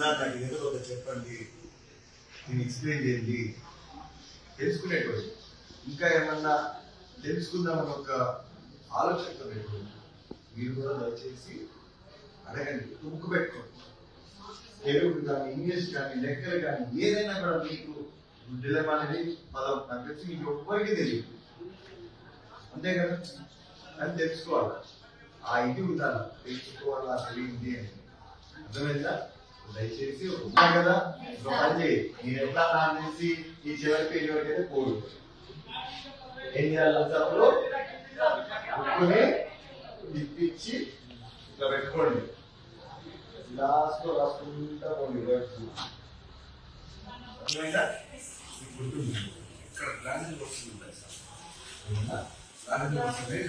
Sir నాకు ఏదో ఒకటి చెప్పండి. నేను ఎక్స్ప్లెయిన్ చేయండి. తెలుసుకునేటువంటి ఇంకా ఏమన్నా తెలుసుకుందామని ఒక ఆలోచనతో మీరు కూడా దయచేసి అడగండి. తుమ్ముకు పెట్టుకోండి. తెలుగు కానీ ఇంగ్లీష్ కానీ లెక్కలు కానీ ఏదైనా కూడా మీకు డిలెమా అనేది పదం నాకు తెలిసి మీకు ఎవ్వరికి తెలియదు. అంతే కదా? అని తెలుసుకోవాలి. ఆ ఇది ఉండాలి. తెలుసుకోవాలా? తెలియంది అని. అర్థమైందా? దయచేసి ఉన్నా కదా? పని నేను ఎట్లా నానేసి ఈ చివరి పేజీ వరకు అయితే పోదు. ఏం చేయాలి అప్పుడు? తిప్పించి ఇట్లా పెట్టుకోండి. లాస్ట్లో రాసుకుంటా పోండి వర్డ్స్ అర్థమైందా? మీకు గుర్తుంది? ఇక్కడ వస్తుంది సార్. వస్తుంది.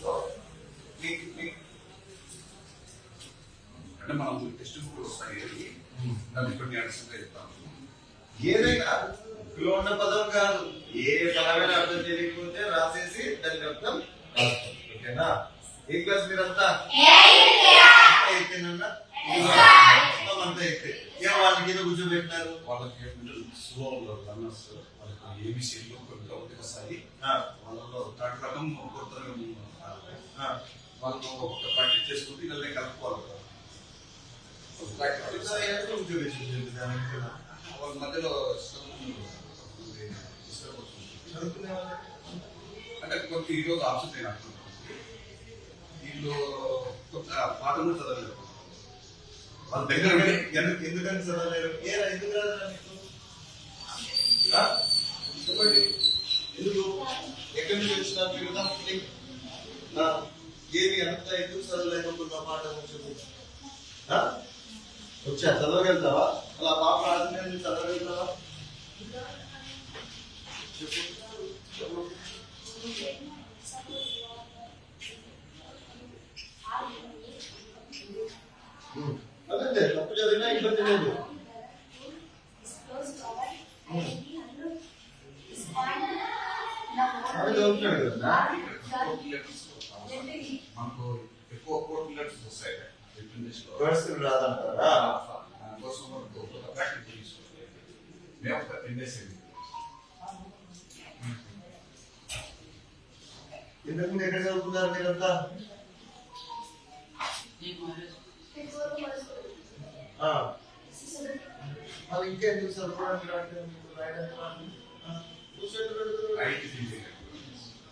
సో మీకు మీకు అంటే మనం టెక్స్ట్ బుక్ వస్తాయి దాన్ని కొన్ని అడిషన్ చెప్తాను ఏదైనా బుక్లో ఉన్న పదం కాదు. ఏ పదమైనా అర్థం తెలియకపోతే రాసేసి దానికి అర్థం ఓకేనా? ఏ క్లాస్ మీరంతా మొత్తం అంతా ఏం వాళ్ళకి ఏదో వాళ్ళకి మిడిల్ స్లో రన్నర్స్ వాళ్ళకి ఏబిసిలో కొన్ని ఒకటి వస్తాయి. ఆ, వాళ్ళలో థర్డ్ రకం కొత్త రకం ఆ. వాళ్ళు ఒక ప్రాక్టీస్ చేసుకుంటే కలుపుకోవాలి కదా. ఒక ప్రాక్టీస్ ఇంకా ఎంత కూర్చోబెట్టింది దానికి కూడా? వాళ్ళ మధ్యలో? అంటే కొంత ఈరోజు ఆప్షన్ నేను వీళ్ళు కొంత పాట కూడా చదవలేదు. వాళ్ళ దగ్గర ఎందుకు? ఎందుకని చదవలేరు ఎందుకు రాదా నీకు? ఆ? చెప్పండి. ఎందుకు? ఎక్కడి నుంచి వచ్చినా తిరుగుతాం. ఏమి అంత ఎందుకు చదవలేకపోతున్నా చెప్పు. ఆ? వచ్చా? చదవగలుగుతావా? అలా పాప రాజు చదవగలుగుతావా? చెప్పు. అదే తప్పు చదివినా ఇబ్బంది లేదు. అవి చదువుతున్నాడు కదా. మనకు ఎక్కువ కోర్టు లెటర్స్ వస్తాయి. ఫస్ట్ రాదంటారా దానికోసం మేము అయింది ఇంతకుముందు ఎక్కడ చదువుకున్నారు మీరంతా పెడుతున్నారు. ఐటీ ఫీల్డ్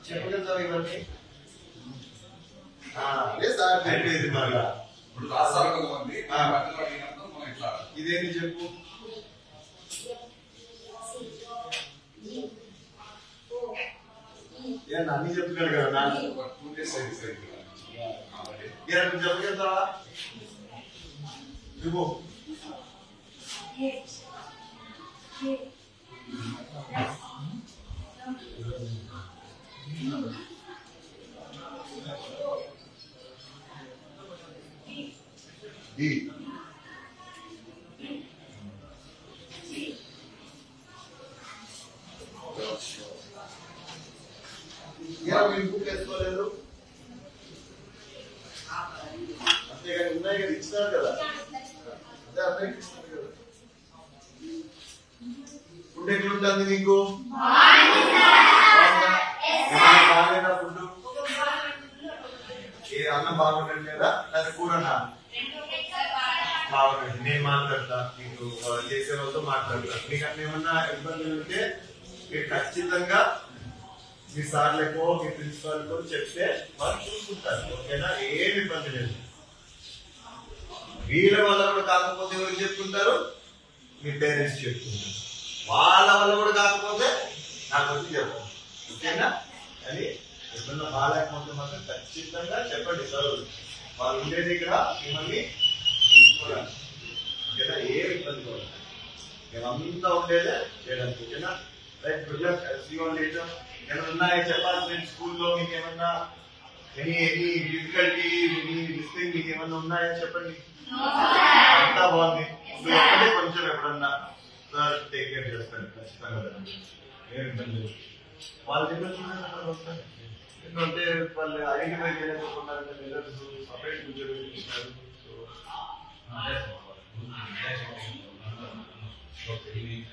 చెప్పగలుగుతావా ఇవన్నీ అదే సార్ చెప్పేది మళ్ళా ఇదేంటి చెప్పు? అన్ని చెప్తున్నాడు కదా నువ్వు చెప్పగలుగుతావా ఇవ్వు ఈ ఏ మీరు బుక్ వేసుకోలేదు అంతేగాని ఉన్నాయి కదా ఇచ్చినారు కదా. అదే అందరికి ఇస్తున్నారు కదా. ఫుడ్ ఎట్లుంటుంది మీకు బాగుందా? ఏమైనా బాగాలేదా ఫుడ్ ఏ అన్నం బాగుండట్లేదా లేదా కూరనా బాగుండండి నేను మాట్లాడతా మీకు చేసే వాళ్ళతో మాట్లాడతారు. మీకు అట్లా ఏమన్నా ఇబ్బందులు ఉంటే మీరు ఖచ్చితంగా మీ సార్లకో మీ ప్రిన్సిపాల్కో చెప్తే వాళ్ళు చూసుకుంటారు. ఓకేనా? ఏమి ఇబ్బంది లేదు. వీళ్ళ వల్ల కూడా కాకపోతే ఎవరు చెప్పుకుంటారు మీ పేరెంట్స్ చెప్తుంటారు. వాళ్ళ వల్ల కూడా కాకపోతే నాకు వచ్చి చెప్పండి. ఓకేనా? అని ఎప్పుడన్నా బాగాలేకపోతే మాత్రం ఖచ్చితంగా చెప్పండి సార్. వాళ్ళు ఉండేది ఇక్కడ మిమ్మల్ని చూసుకోవడానికి ఓకేనా ఏ ఇబ్బంది కూడా మేమంతా ఉండేదే చేయడానికి ఓకేనా right good luck see on later ఏమైనా ఉన్నాయా చెప్పాలి ఫ్రెండ్స్ స్కూల్లో మీకు ఏమన్నా any any difficulty any listing మీకు ఏమన్నా ఉన్నాయా చెప్పండి అంతా బాగుంది ఇప్పుడు ఎక్కడే కొంచెం ఎప్పుడన్నా సార్ టేక్ కేర్ చేస్తాను ఖచ్చితంగా ఏమి ఇబ్బంది లేదు వాళ్ళ దగ్గర చూడండి అక్కడ వస్తారు ఎందుకంటే వాళ్ళు ఐడెంటిఫై చేయలేకపోతున్నారంటే మిల్లర్స్ సపరేట్ ఉద్యోగం ఇచ్చినారు సో Okay.